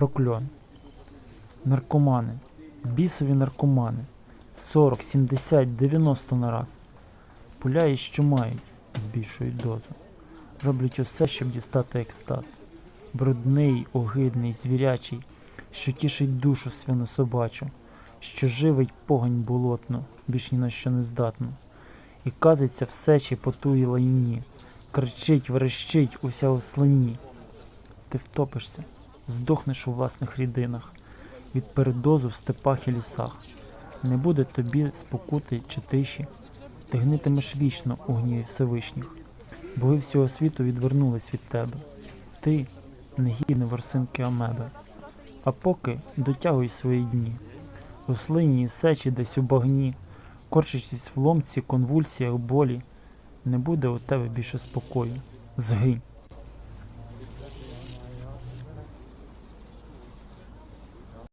прокльон. Наркомани, бісові наркомани. 40, 70, 90 на раз. Пуляють, що мають, збільшують дозу. Роблять усе, щоб дістати екстаз. Брудний, огидний, звірячий, що тішить душу свинособачу, що живить погань болотну, більш ні на що не здатну. І казиться в сечі потуї лайні, кричить, верещить уся у слині. Ти втопишся, здохнеш у власних рідинах, від передозу в степах і лісах. Не буде тобі спокути чи тиші, ти гнитимеш вічно у гніві Всевишніх. Боги всього світу відвернулись від тебе. Ти негідний ворсинки Амеби. А поки дотягуй свої дні. У слині і сечі десь у багні, корчачись в ломці, конвульсіях, болі, не буде у тебе більше спокою. Згинь.